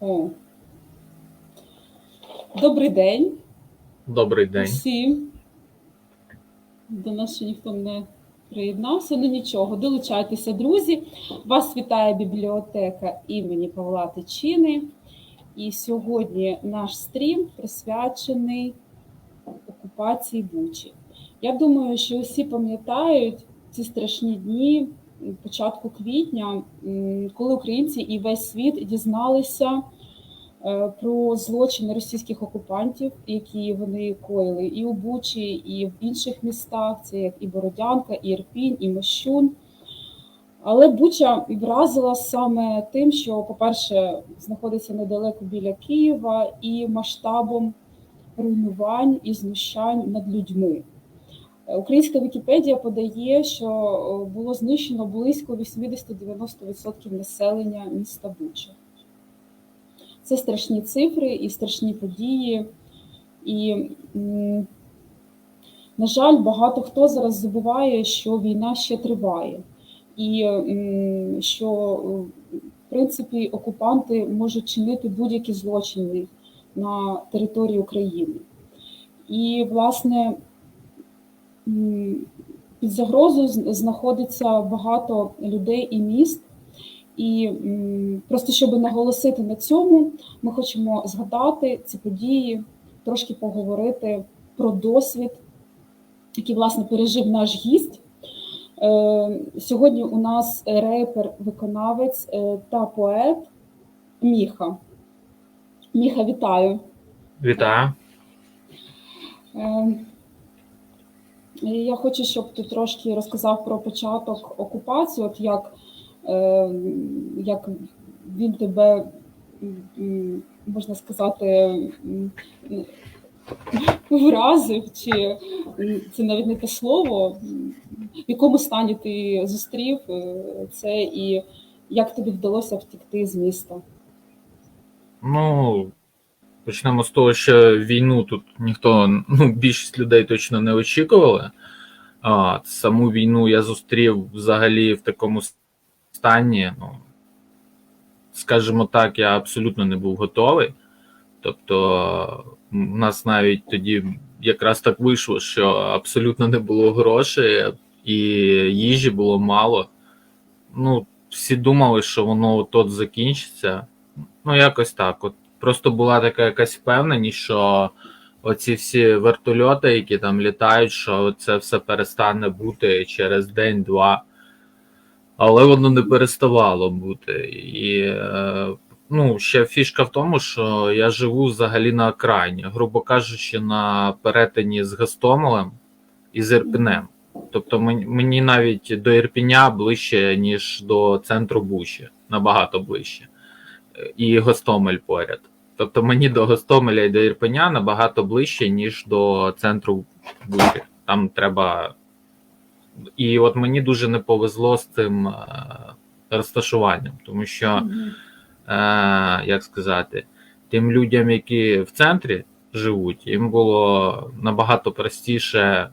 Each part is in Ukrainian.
О. Добрий день Добрий день. усім. До нас ще ніхто не приєднався, ну нічого. Долучайтеся, друзі. Вас вітає бібліотека імені Павла Тичини. І сьогодні наш стрім присвячений окупації Бучі. Я думаю, що усі пам'ятають ці страшні дні початку квітня, коли українці і весь світ дізналися про злочини російських окупантів, які вони коїли і у Бучі, і в інших містах. Це як і Бородянка, і Ірпінь, і Мощун. Але Буча вразила саме тим, що, по-перше, знаходиться недалеко біля Києва і масштабом руйнувань і знущань над людьми. Е, Українська Вікіпедія подає, що е, було знищено близько 80-90% населення міста Буча. Це страшні цифри і страшні події. І, на жаль, багато хто зараз забуває, що війна ще триває, і що, в принципі, окупанти можуть чинити будь-які злочини на території України. І, власне, під загрозою знаходиться багато людей і міст. І просто щоб наголосити на цьому, ми хочемо згадати ці події, трошки поговорити про досвід, який власне пережив наш гість. Е, Сьогодні у нас репер, виконавець е, та поет Міха. Міха, вітаю. Вітаю. Е, Я хочу, щоб ти трошки розказав про початок окупації, от як, як він тебе, можна сказати, вразив, чи це навіть не те слово, в якому стані ти зустрів е, це і як тобі вдалося втікти з міста? Ну, почнемо з того, що війну тут ніхто, ну, більшість людей точно не очікували. А, саму війну я зустрів взагалі в такому стані. Ну, скажімо так, я абсолютно не був готовий. Тобто, у нас навіть тоді якраз так вийшло, що абсолютно не було грошей, і їжі було мало. Ну, всі думали, що воно от закінчиться. Ну, якось так. От просто була така якась впевненість, що оці всі вертольоти, які там літають, що це все перестане бути через день-два. Але воно не переставало бути. І е, ну, ще фішка в тому, що я живу взагалі на окраїні, грубо кажучи, на перетині з Гостомелем і з Ірпінем. Тобто мені, мені навіть до Ірпіня ближче, ніж до центру Бучі, набагато ближче. Е, І Гостомель поряд. Тобто мені до Гостомеля і до Ірпеня набагато ближче, ніж до центру Бучі. Там треба. І от мені дуже не повезло з цим е, розташуванням, тому що, е, як сказати, тим людям, які в центрі живуть, їм було набагато простіше.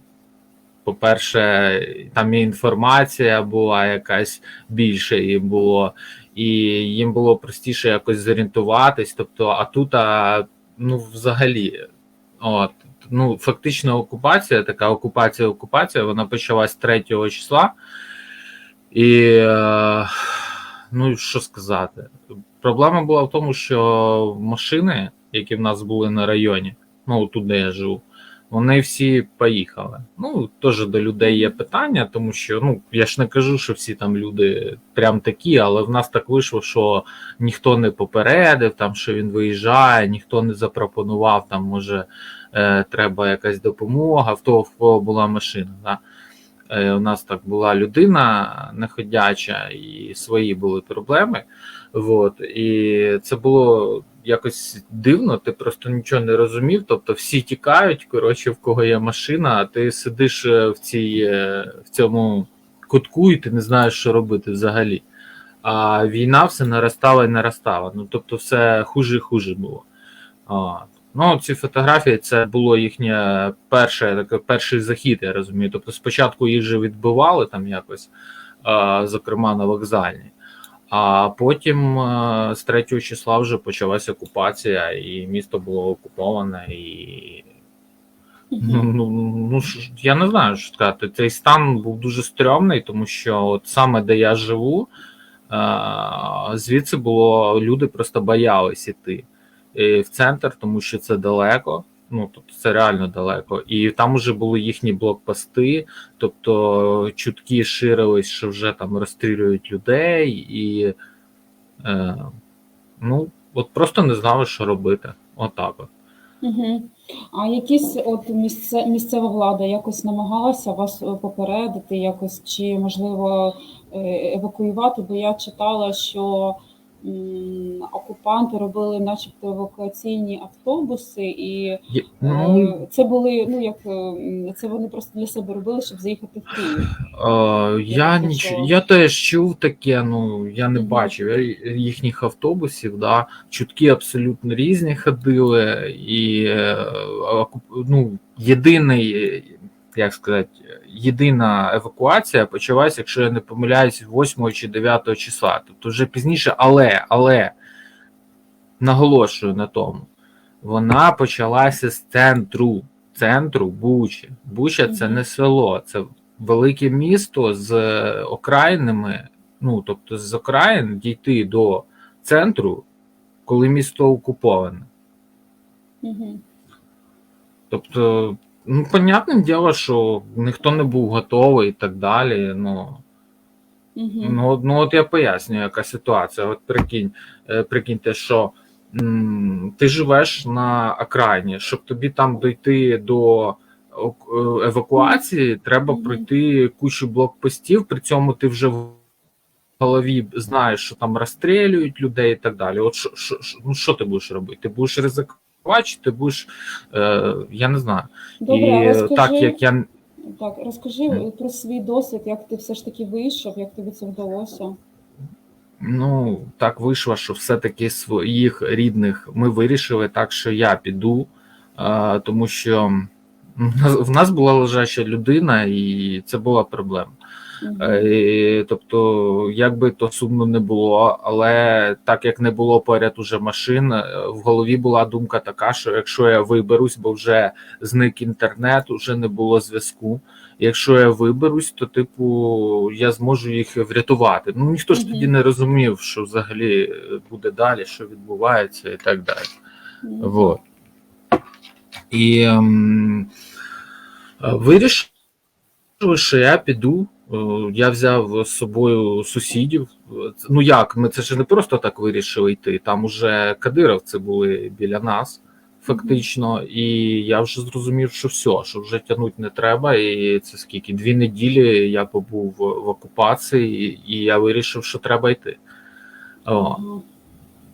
По-перше, там і інформація була якась більше їм було, і їм було простіше якось зорієнтуватись. Тобто, а тут, а, ну, взагалі, от, ну, фактично окупація, така окупація, окупація, вона почалась 3 числа. І, е, ну, що сказати, проблема була в тому, що машини, які в нас були на районі, ну, тут, де я живу, вони всі поїхали. Ну, теж до людей є питання, тому що ну я ж не кажу, що всі там люди прям такі, але в нас так вийшло, що ніхто не попередив, там що він виїжджає, ніхто не запропонував, там може е, треба якась допомога, в того в кого була машина. Да? Е, у нас так була людина неходяча, і свої були проблеми. Вот, і це було якось дивно, ти просто нічого не розумів. Тобто всі тікають, коротше, в кого є машина, а ти сидиш е, в цій, в цьому кутку, і ти не знаєш, що робити взагалі. А війна все наростала і наростала. Ну тобто, все хуже і хуже було. А, Ну, ці фотографії це було їхнє перше, таке, перший захід, я розумію. Тобто, спочатку їх же відбивали там якось, зокрема на вокзальні. А потім е, з 3 числа вже почалася окупація, і місто було окуповане. І ну, ну, ну я не знаю, що сказати. Цей стан був дуже стрьомний, тому що от саме де я живу, е, звідси було люди просто боялись іти в центр, тому що це далеко. Ну, тобто це реально далеко. І там вже були їхні блокпости, тобто чутки ширились, що вже там розстрілюють людей, і е, ну, от просто не знали, що робити. Отак от. Угу. А якісь от місце, місцева влада якось намагалася вас е, попередити, якось чи можливо е, евакуювати? Бо я читала, що окупанти робили, начебто, евакуаційні автобуси, і Ну, е, це були ну як е, це вони просто для себе робили, щоб заїхати в Київ. Я, ніч... я теж чув таке, ну я не Мгм. бачив їхніх автобусів, да. чутки абсолютно різні ходили, і е, ну, єдиний, як сказати, єдина евакуація почалась, якщо я не помиляюсь, 8 чи 9 числа. Тобто вже пізніше, але, але наголошую на тому, вона почалася з центру, центру Бучі. Буча це не село, це велике місто з окраїнами. Ну, тобто з окраїн дійти до центру, коли місто окуповане. Угу. Тобто, ну, понятне діло, що ніхто не був готовий і так далі. Ну, Угу. Ну, ну от я пояснюю, яка ситуація. От прикинь, е, прикиньте, що м, ти живеш на окраїні, щоб тобі там дойти до е, евакуації, треба пройти кучу блокпостів, при цьому ти вже в голові знаєш, що там розстрілюють людей і так далі. От що, що, що- ну, що ти будеш робити? Ти будеш ризикувати, чи ти будеш, е, я не знаю. Добре, і е, розкажи, так як я так, розкажи про свій досвід, як ти все ж таки вийшов, як тобі це вдалося. Ну, так вийшло, що все-таки своїх рідних ми вирішили так, що я піду, а, тому що в нас була лежача людина, і це була проблема. Е, Тобто, як би то сумно не було, але так як не було поряд уже машин, е, в голові була думка така, що якщо я виберусь, бо вже зник інтернет, вже не було зв'язку. Якщо я виберусь, то типу я зможу їх врятувати. Ну ніхто ж тоді не розумів, що взагалі е, буде далі, що відбувається, і так далі. Вот. І ем, вирішив, що я піду. Е, Я взяв з собою сусідів. Ну як, ми це ж не просто так вирішили йти. Там уже кадировці були біля нас, фактично. І я вже зрозумів, що все, що вже тягнути не треба. І це скільки? Дві неділі я побув в в окупації, і я вирішив, що треба йти. О.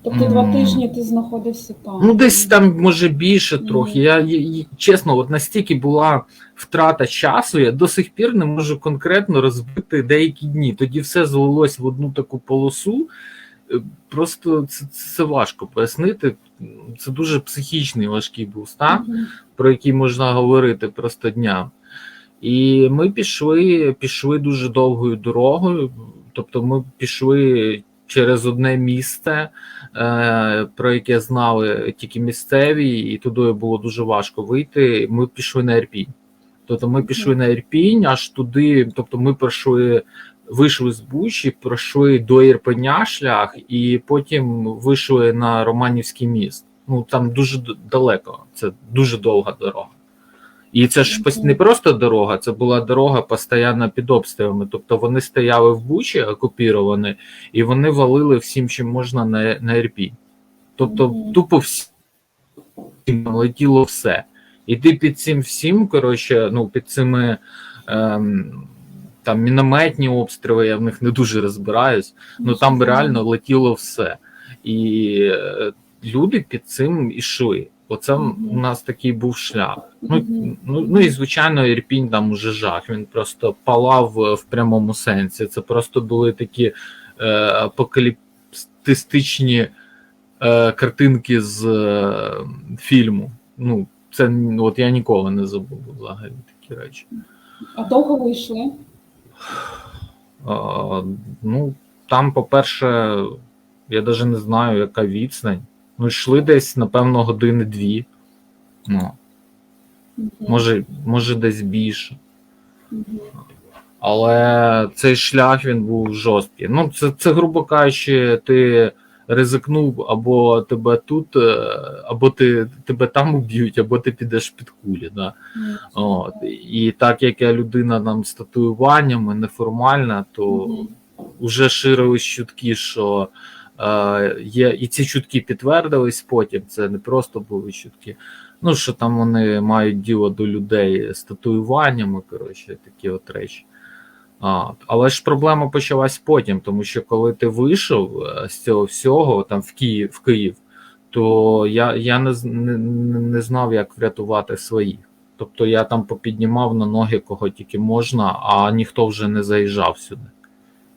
Тобто два тижні ти знаходився там. Ну, десь там може більше трохи. Я, я- я- чесно, от настільки була втрата часу, я до сих пір не можу конкретно розбити деякі дні. Тоді все злилось в одну таку полосу. Е, Просто це, це важко пояснити. Це дуже психічний важкий був стан Мгм. про який можна говорити просто днями. І ми пішли, пішли дуже довгою дорогою. Тобто, ми пішли через одне місце, е, про яке знали тільки місцеві, і туди було дуже важко вийти. Ми пішли на Ірпінь. Тобто, ми пішли на Ірпінь, аж туди. Тобто, ми пройшли. Вийшли з Бучі, пройшли до Ірпеня шлях, і потім вийшли на Романівський міст. Ну там дуже далеко, це дуже довга дорога. І це ж не просто дорога, це була дорога постійно під обстрілами. Тобто вони стояли в Бучі, окупіровані, і вони валили всім, чим можна на, на Ірпінь. Тобто, тупо всім летіло все. І ти під цим всім, коротше, ну, під цими ем, там мінометні обстріли, я в них не дуже розбираюсь. Ну там реально летіло все. І е, люди під цим ішли. Оце у нас такий був шлях. Ну, ну, ну і звичайно, Ірпінь там уже жах. Він просто палав е, в прямому сенсі. Це просто були такі е, апокаліптичні е, картинки з е, фільму. Ну, це от я ніколи не забув взагалі такі речі. А довго ви йшли? А, ну, там, по-перше, я навіть не знаю, яка відстань. Ну, йшли десь, напевно, години дві. Ну, може, може, десь більше. Але цей шлях він був жорсткий. Ну, це, це грубо кажучи, ти ризикнув або тебе тут, е, або ти, тебе там уб'ють, або ти підеш під кулі. Да? От. І так як я людина там з татуюваннями, неформальна, то вже ширились чутки, що є, і ці чутки підтвердились потім. Це не просто були чутки. Ну, що там вони мають діло до людей з татуюваннями, коротше, такі от речі. А, але ж проблема почалась потім, тому що коли ти вийшов е, з цього всього там в Київ, в Київ то я, я не, не, не знав, як врятувати своїх. Тобто я там попіднімав на ноги кого тільки можна, а ніхто вже не заїжджав сюди.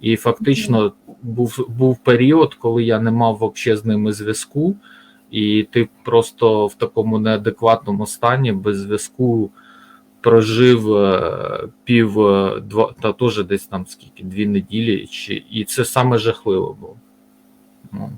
І фактично був, був період, коли я не мав вообще з ними зв'язку, і ти просто в такому неадекватному стані без зв'язку прожив е, пів е, два та теж десь там скільки дві неділі, чи і це саме жахливо було. Ну.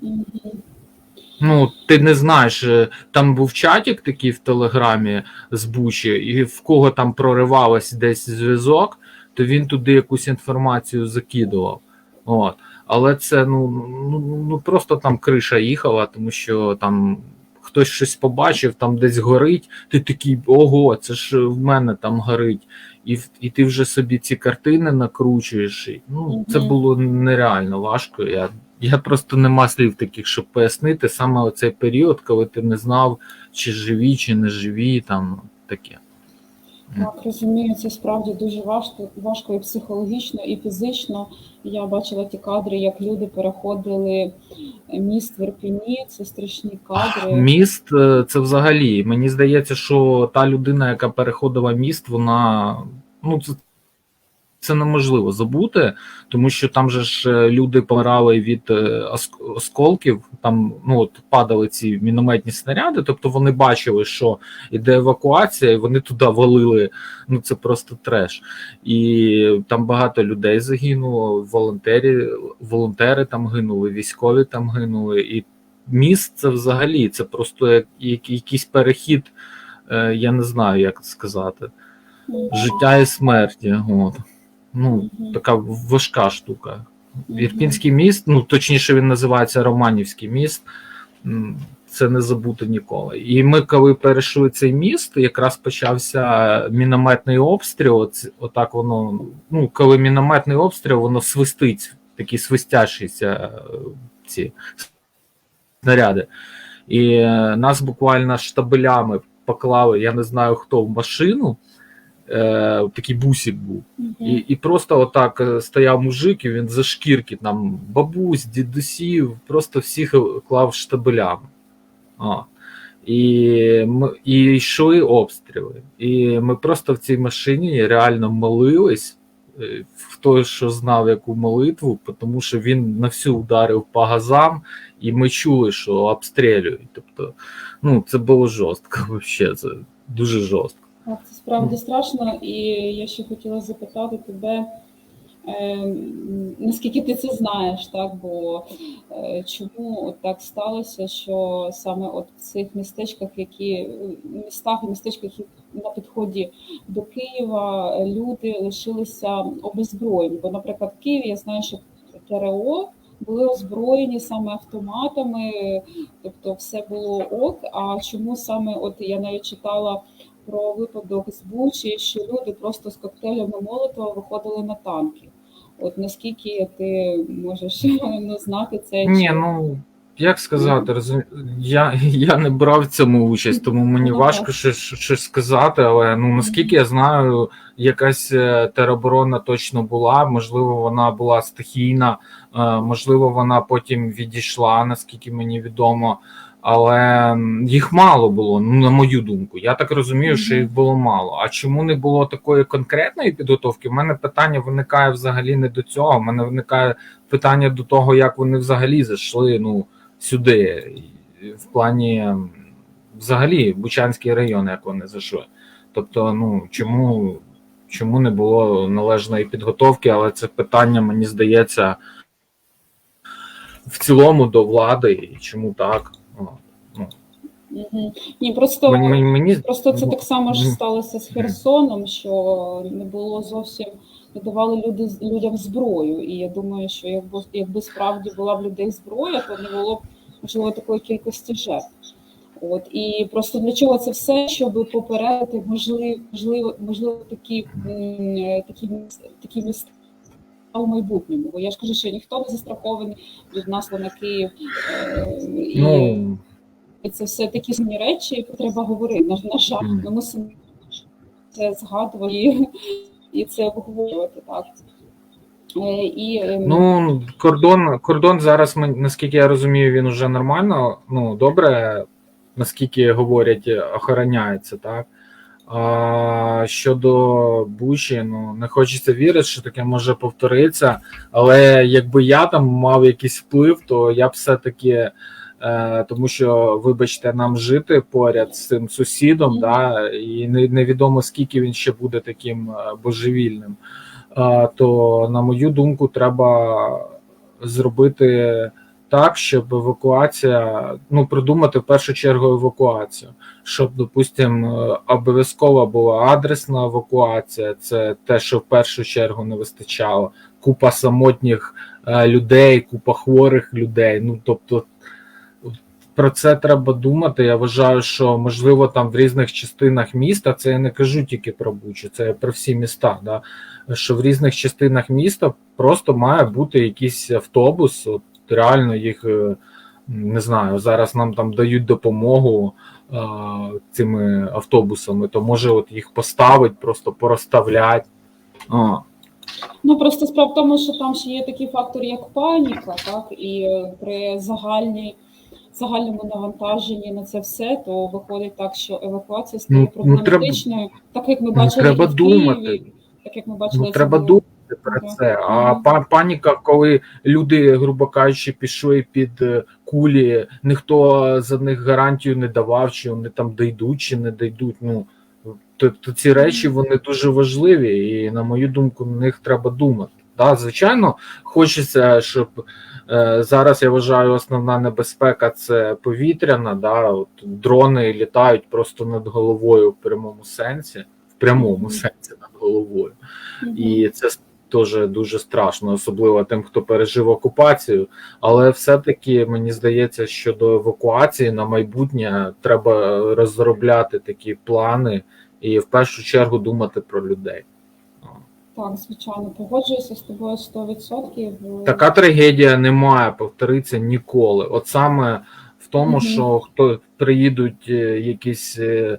Ну, ти не знаєш, е, там був чатик такий в Телеграмі з Бучі, і в кого там проривалось десь зв'язок, то він туди якусь інформацію закидував. От. Але це ну, ну, ну просто там криша їхала, тому що там хтось щось побачив, там десь горить, ти такий, ого, це ж в мене там горить. І, і ти вже собі ці картини накручуєш. І, ну, це було нереально важко. Я я просто нема слів таких, щоб пояснити саме оцей період, коли ти не знав, чи живі, чи не живі, там таке. Так, розумію, це справді дуже важко, важко і психологічно, і фізично. Я бачила ті кадри, як люди переходили міст в Ірпіні, це страшні кадри. Міст е, це взагалі. Мені здається, що та людина, яка переходила міст, вона ну це, це неможливо забути, тому що там же ж е, люди помирали від е, осколків. Там ну от падали ці мінометні снаряди. Тобто вони бачили, що іде евакуація, і вони туди валили. Ну це просто треш. І там багато людей загинуло. Волонтери, волонтери там гинули, військові там гинули. І міст це взагалі це просто як, як якийсь перехід. е, Я не знаю, як сказати. Життя і смерті. От. Ну, така важка штука. Ірпінський міст, ну точніше, він називається Романівський міст. Це не забути ніколи. І ми, коли перейшли цей міст, якраз почався мінометний обстріл. Отак воно, ну, коли мінометний обстріл, воно свистить, такі свистящіся е, ці снаряди. І е, нас буквально штабелями поклали, я не знаю хто в машину. Е, такий бусик був. Мгм. І, і просто отак е, стояв мужик, і він за шкірки там бабусь, дідусів, просто всіх клав штабелями. А. І, і йшли обстріли. І ми просто в цій машині реально молились. е, Хто що знав яку молитву, тому що він на всю ударив по газам, і ми чули, що обстрілюють. Тобто, ну, це було жорстко, взагалі, це дуже жорстко. Справді страшно, і я ще хотіла запитати тебе, е, наскільки ти це знаєш, так? Бо е, чому от так сталося, що саме от в цих містечках, які містах і містечках на підході до Києва, люди лишилися обезброєні. Бо, наприклад, в Києві я знаю, що ТРО були озброєні саме автоматами, тобто все було ок. А чому саме, от я навіть читала про випадок з Бучі, що люди просто з коктейлями Молотова виходили на танки. От наскільки ти можеш ну, знати це? Ні, чи- ну як сказати, розум... я, я не брав в цьому участь, тому мені Ну, важко щось, щось сказати. Але ну наскільки я знаю, якась е, тероборона точно була. Можливо, вона була стихійна, е, можливо, вона потім відійшла, наскільки мені відомо. Але їх мало було, ну на мою думку. Я так розумію, що їх було мало. А чому не було такої конкретної підготовки? У мене питання виникає взагалі не до цього. У мене виникає питання до того, як вони взагалі зайшли ну, сюди, в плані взагалі Бучанський район, як вони зайшли. Тобто, ну чому, чому не було належної підготовки, але це питання, мені здається, в цілому до влади і чому так. Мгм. Ні, просто Мені, мені, Просто це так само ж сталося з Херсоном, що не було зовсім не давали люди людям зброю. І я думаю, що якби якби справді була в людей зброя, то не було б можливо такої кількості жертв. От і просто для чого це все, щоб попередити можливо, можливо, можливо такі, такі, такі міста у майбутньому. Бо я ж кажу, що ніхто не застрахований від насла на Київ. Е, і... ну, І це все такі сумні речі, які треба говорити. На, на жаль, ми мусимо це згадувати і, і це обговорювати так. Е, І ем, Ну, кордон, кордон зараз, ми- наскільки я розумію, він уже нормально, ну, добре, наскільки говорять, охороняється, так? А щодо Бучі, ну не хочеться вірити, що таке може повторитися. Але якби я там мав якийсь вплив, то я б все-таки, е, тому що, вибачте, нам жити поряд з цим сусідом, да, і не, невідомо скільки він ще буде таким е, божевільним. Е, то, на мою думку, треба зробити так, щоб евакуація, ну, придумати в першу чергу евакуацію, щоб, допустимо, обов'язково була адресна евакуація, це те, що в першу чергу не вистачало. Купа самотніх е, людей, купа хворих людей. Ну, тобто, про це треба думати. Я вважаю, що можливо там в різних частинах міста, це я не кажу тільки про Бучу, це про всі міста. Да? Що в різних частинах міста просто має бути якийсь автобус. От реально їх е, не знаю. Зараз нам там дають допомогу е, цими автобусами, то може от їх поставить, просто порозставлять. А, ну просто справа в тому, що там ще є такий фактор, як паніка, так і е, при загальній. Загальному навантаженні на це все, то виходить так, що евакуація стає Ну, ну, треба- проблематичною, так як ми ну, бачили треба і в Києві, думати. так як ми бачили, Ну, треба думати про це. А паніка, коли люди, грубо кажучи, пішли під е, кулі, ніхто за них гарантію не давав, чи вони там дійдуть, чи не дійдуть. Ну тобто ці речі вони дуже важливі, і на мою думку, на них треба думати. Да, звичайно, хочеться, щоб е, зараз я вважаю, основна небезпека це повітряна. Да, от дрони літають просто над головою в прямому сенсі, в прямому Мгм. сенсі над головою. Мгм. І це теж дуже страшно, особливо тим, хто пережив окупацію. Але все-таки мені здається, що до евакуації на майбутнє треба розробляти такі плани і в першу чергу думати про людей. Так, звичайно, погоджуюся з тобою 100%. Така трагедія не має повторитися ніколи. От саме в тому, Мгм. що хто приїдуть е, якісь е,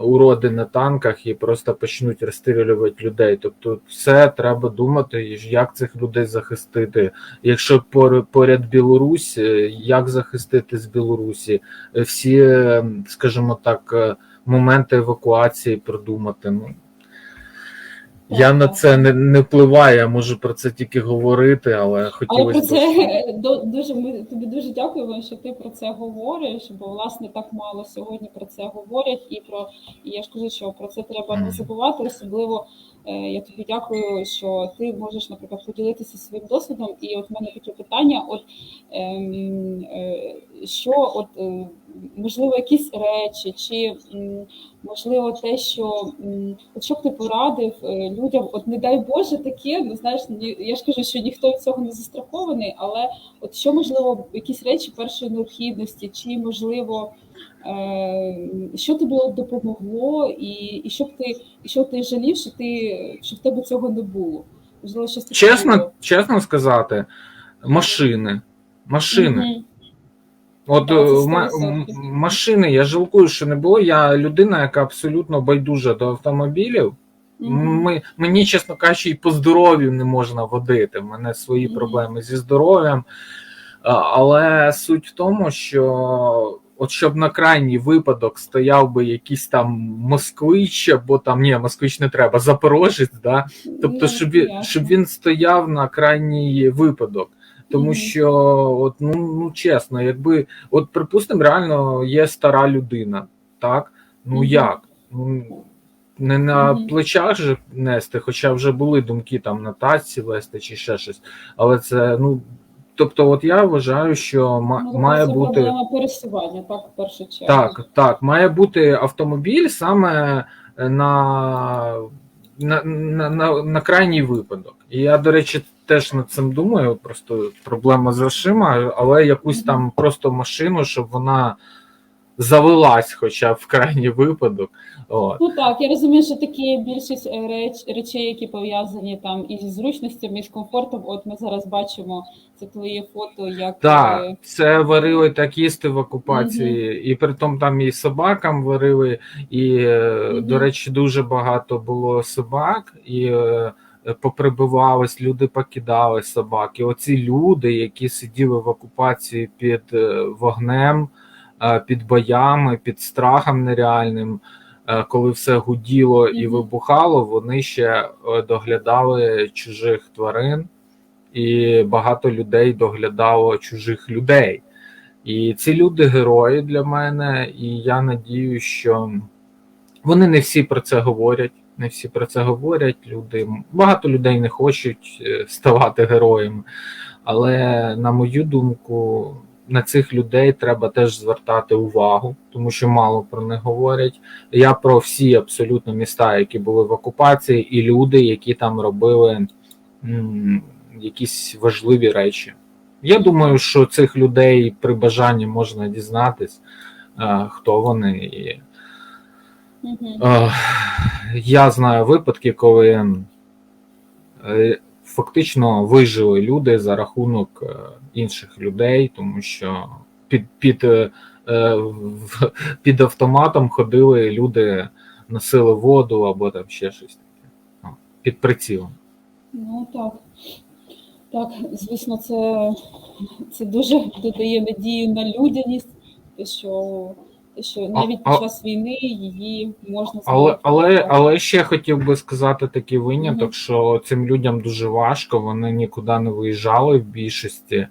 уроди на танках і просто почнуть розстрілювати людей. Тобто, все треба думати, як цих людей захистити. Якщо пор- поряд Білорусь, е, як захистити з Білорусі, всі, е, скажімо так, е, моменти евакуації продумати. Ну я на це не, не впливаю, я можу про це тільки говорити, але хотілося про б. це до- дуже ми тобі дуже дякуємо, що ти про це говориш, бо власне так мало сьогодні про це говорять, і про і я ж кажу, що про це треба не забувати. Особливо я тобі дякую, що ти можеш, наприклад, поділитися своїм досвідом. І от в мене таке питання: от ем, е, що, от е, можливо, якісь речі, чи можливо те, що от що б ти порадив е, людям, от не дай Боже, таке, ну знаєш, я ж кажу, що ніхто від цього не застрахований, але от що можливо, якісь речі першої необхідності, чи можливо, е, що тобі допомогло, і, і що б ти, що ти жалів, що ти що в тебе цього не було? Можливо, щось Чесно, було. чесно сказати, машини. Машини. Мгм. От це е, ма- 100%. м- машини, я жалкую, що не було. Я людина, яка абсолютно байдужа до автомобілів. Ми, мені, чесно кажучи, і по здоров'ю не можна водити. У мене свої проблеми зі здоров'ям. Але суть в тому, що от щоб на крайній випадок стояв би якийсь там москвич, або там ні, москвич не треба, запорожець, да? тобто, Ну, щоб він, щоб він стояв на крайній випадок. Тому що, от, ну, ну чесно, якби, от припустимо, реально є стара людина, так? Ну Мгм. як? Ну, не на Мгм. плечах же нести, хоча вже були думки там на тачці вести чи ще щось. Але це, ну, тобто, от я вважаю, що Ну, має бути. проблема пересування, так, в першу чергу. Так, так, має бути автомобіль саме на, на, на, на, на крайній випадок. І я, до речі, теж над цим думаю. Просто проблема з грошима, але якусь Мгм. там просто машину, щоб вона завелась, хоча б в крайній випадок. От. Ну так, я розумію, що такі більшість е, реч, речей, які пов'язані там із зручностями, і з комфортом. От ми зараз бачимо це твоє фото, як Так, е, це варили так їсти в окупації, і при тому там і собакам варили, і, Мгм. до речі, дуже багато було собак, і е, поприбивались, люди покидали собак. І оці люди, які сиділи в окупації під вогнем, під боями, під страхом нереальним. е, Коли все гуділо і вибухало, вони ще е, доглядали чужих тварин, і багато людей доглядало чужих людей. І ці люди герої для мене, і я надію, що вони не всі про це говорять. Не всі про це говорять. Люди багато людей не хочуть е, ставати героями. Але на мою думку, на цих людей треба теж звертати увагу, тому що мало про них говорять. Я про всі абсолютно міста, які були в окупації, і люди, які там робили м, якісь важливі речі. Я думаю, що цих людей при бажанні можна дізнатись, е, хто вони. І, е, я знаю випадки, коли е, фактично вижили люди за рахунок е, інших людей, тому що під, під, е, е, під автоматом ходили люди, носили воду або там ще щось таке. Під прицілом. Ну так. Так, звісно, це, це дуже додає надію на людяність, те, що, що навіть а- під час війни її можна Але, але, але ще хотів би сказати такий виняток, Мгм. що цим людям дуже важко, вони нікуди не виїжджали в більшості,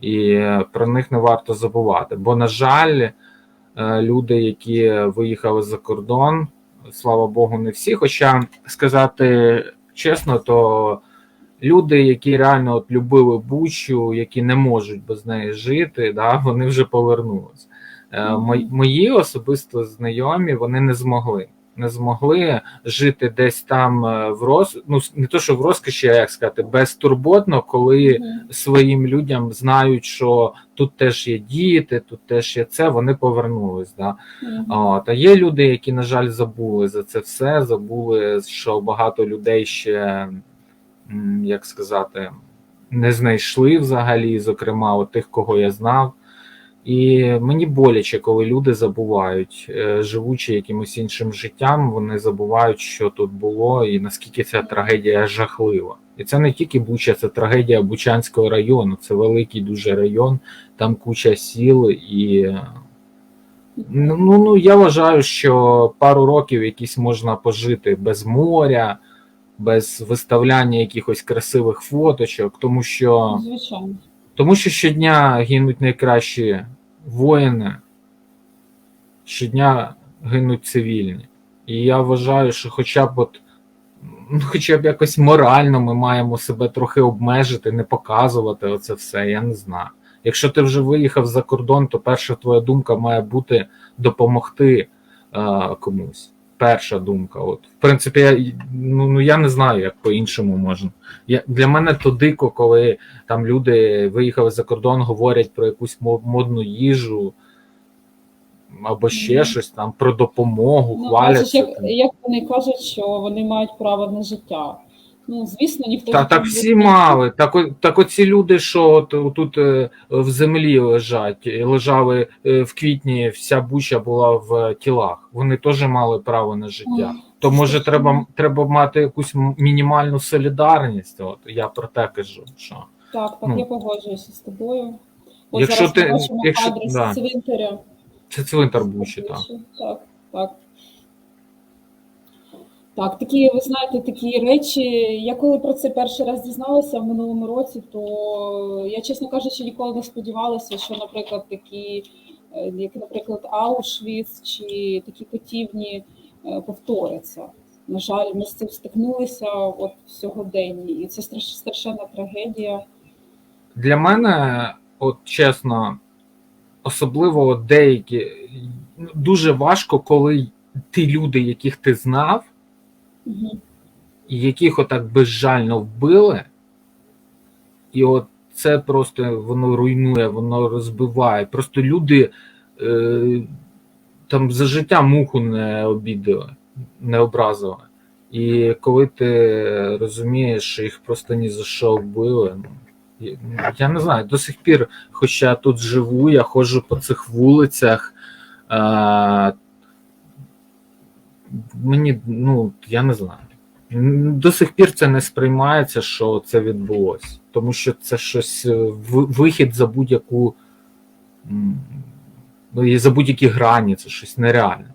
і про них не варто забувати. Бо, на жаль, е, люди, які виїхали за кордон, слава Богу, не всі. Хоча сказати чесно, то люди, які реально от любили Бучу, які не можуть без неї жити, да, вони вже повернулись. Е, мої- особисто знайомі вони не змогли. Не змогли жити десь там е, в роз... ну не то, що в розкоші, а як сказати, безтурботно, коли своїм людям знають, що тут теж є діти, тут теж є це, вони повернулись. Да? Мгм. От, а є люди, які, на жаль, забули за це все, забули, що багато людей ще, як сказати, не знайшли взагалі, зокрема, от тих, кого я знав. І мені боляче, коли люди забувають, е, живучи якимось іншим життям, вони забувають, що тут було, і наскільки ця трагедія жахлива. І це не тільки Буча, це трагедія Бучанського району. Це великий дуже район, там куча сіл, і ну, ну я вважаю, що пару років якісь можна пожити без моря, без виставляння якихось красивих фоточок, тому що. Звичайно. Тому що щодня гинуть найкращі воїни, щодня гинуть цивільні. І я вважаю, що хоча б от, ну, хоча б якось морально ми маємо себе трохи обмежити, не показувати оце все, я не знаю. Якщо ти вже виїхав за кордон, то перша твоя думка має бути допомогти е, комусь. Перша думка. От. В принципі, я, ну, ну, я не знаю, як по-іншому можна. Я, для мене то дико, коли там люди виїхали за кордон, говорять про якусь мо- модну їжу або ще Мгм. щось там про допомогу, Ну, хваляться. як, як вони кажуть, що вони мають право на життя. Ну, звісно, ніхто Та не так всі мали. Так, о- так оці люди, що от, тут е, в землі лежать, е, лежали е, в квітні, вся буча була в тілах. Вони теж мали право на життя. Ой, То може треба, треба мати якусь м- мінімальну солідарність. От я про те кажу. Що Так, так, ну. я погоджуюся з тобою. От Якщо зараз ти- ми бачимо якщо- кадри да. цвинтаря. це цвинтар бучі, так. Так, так. Так, такі, ви знаєте, такі речі. Я коли про це перший раз дізналася в минулому році, то я, чесно кажучи, ніколи не сподівалася, що, наприклад, такі, е, як, наприклад, Аушвіц чи такі котівні е, повторяться. На жаль, ми з цим стикнулися от сьогоденні, і це страш- страшенна трагедія. для мене, от чесно, особливо деякі, ну, дуже важко, коли ті люди, яких ти знав, І яких отак безжально вбили, і от це просто воно руйнує, воно розбиває. Просто люди е, там за життя муху не обідали, не образили. І коли ти розумієш, що їх просто ні за що вбили, ну, я не знаю, до сих пір, хоча я тут живу, я ходжу по цих вулицях. Е, мені, ну, я не знаю. До сих пір це не сприймається, що це відбулося. Тому що це щось е, вихід за будь-яку. Ну, за будь-які грані, це щось нереальне.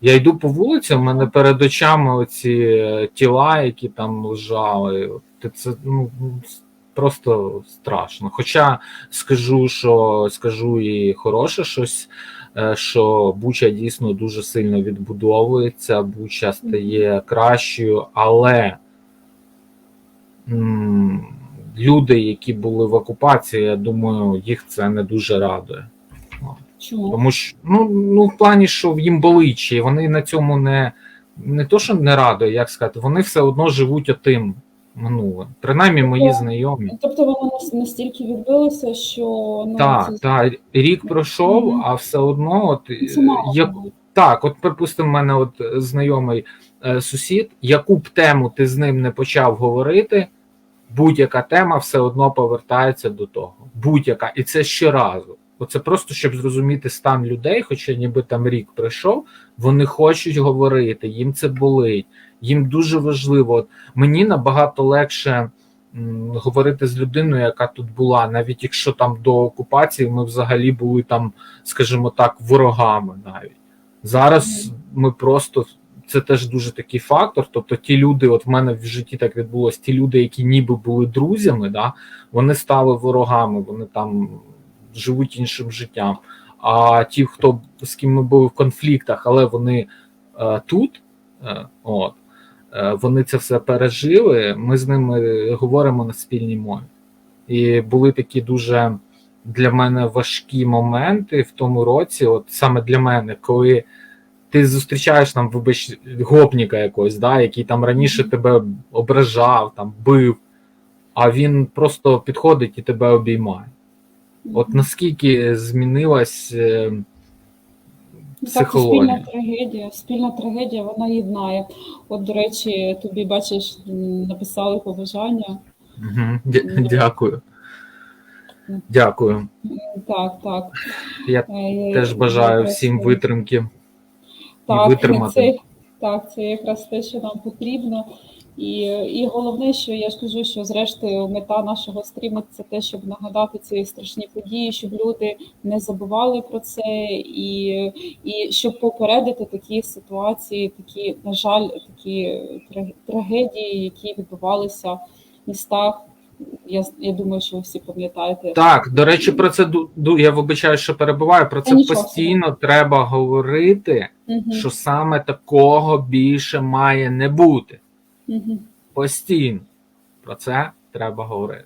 Я йду по вулиці, в мене перед очами оці е, тіла, які там лежали. Це ну, просто страшно. Хоча скажу, що скажу і хороше щось, що Буча дійсно дуже сильно відбудовується, Буча стає кращою, але люди, які були в окупації, я думаю, їх це не дуже радує. Чому? Тому що ну, ну в плані, що їм болить, і вони на цьому не, не то, що не радує, як сказати, вони все одно живуть отим минулим. Принаймні мої знайомі. Тобто воно настільки відбилося, що ну, Так, це, так, рік пройшов, а все одно, от як, так, от припустимо, в мене от е, знайомий е, сусід, яку б тему ти з ним не почав говорити, будь-яка тема все одно повертається до того. Будь-яка, і це щоразу. Оце просто щоб зрозуміти стан людей, хоча ніби там рік пройшов, вони хочуть говорити, їм це болить, їм дуже важливо. От мені набагато легше м, говорити з людиною, яка тут була, навіть якщо там до окупації ми взагалі були там, скажімо так, ворогами навіть. Зараз ми просто це теж дуже такий фактор. Тобто, ті люди, от в мене в житті так відбулося, ті люди, які ніби були друзями, да, вони стали ворогами, вони там живуть іншим життям. А ті, хто з ким ми були в конфліктах, але вони е, тут, е, от, вони це все пережили. Ми з ними говоримо на спільній мові. І були такі дуже для мене важкі моменти в тому році, от саме для мене, коли ти зустрічаєш там, вибач, гопніка якогось, да, який там раніше тебе ображав, там бив, а він просто підходить і тебе обіймає. От наскільки змінилась Ну, Так, спільна трагедія. Спільна трагедія вона єднає. От, до речі, тобі бачиш, написали побажання. Угу. Дякую. Дякую. Так, так. Я Е, теж бажаю всім витримки і витримати. Це, так, це якраз те, що нам потрібно. І, і головне, що я ж кажу, що зрештою мета нашого стріму це те, щоб нагадати ці страшні події, щоб люди не забували про це, і, і щоб попередити такі ситуації, такі, на жаль, такі трагедії, які відбувалися в містах. Я, я думаю, що ви всі пам'ятаєте. Так, до речі, про це я вибачаю, що перебуваю. Про це нічого постійно треба говорити, Мгм, що саме такого більше має не бути. Постійно про це треба говорити.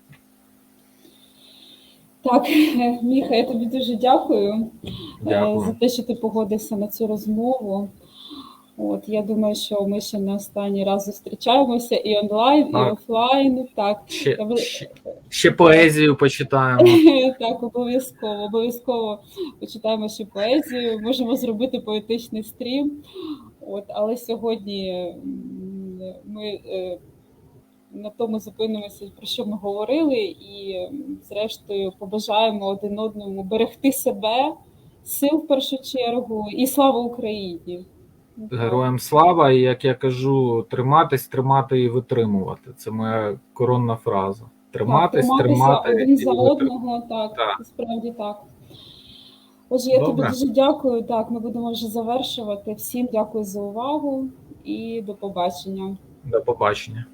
Так, Міха, я тобі дуже дякую. е, за те, що ти погодився на цю розмову. От я думаю, що ми ще не останній раз зустрічаємося і онлайн, і офлайн. Так, Ще, Я ще, ще поезію почитаємо. так, обов'язково, обов'язково почитаємо ще поезію. Можемо зробити поетичний стрім. От, але сьогодні ми е, на тому зупинимося, про що ми говорили, і зрештою побажаємо один одному берегти себе, сил в першу чергу, і слава Україні! Героям слава, і як я кажу, триматись, тримати і витримувати. Це моя коронна фраза. Триматись, так, тримати один за одного, так, Так. справді так. Отже, я тобі дуже дякую. Так, ми будемо вже завершувати. Всім дякую за увагу і до побачення. До побачення.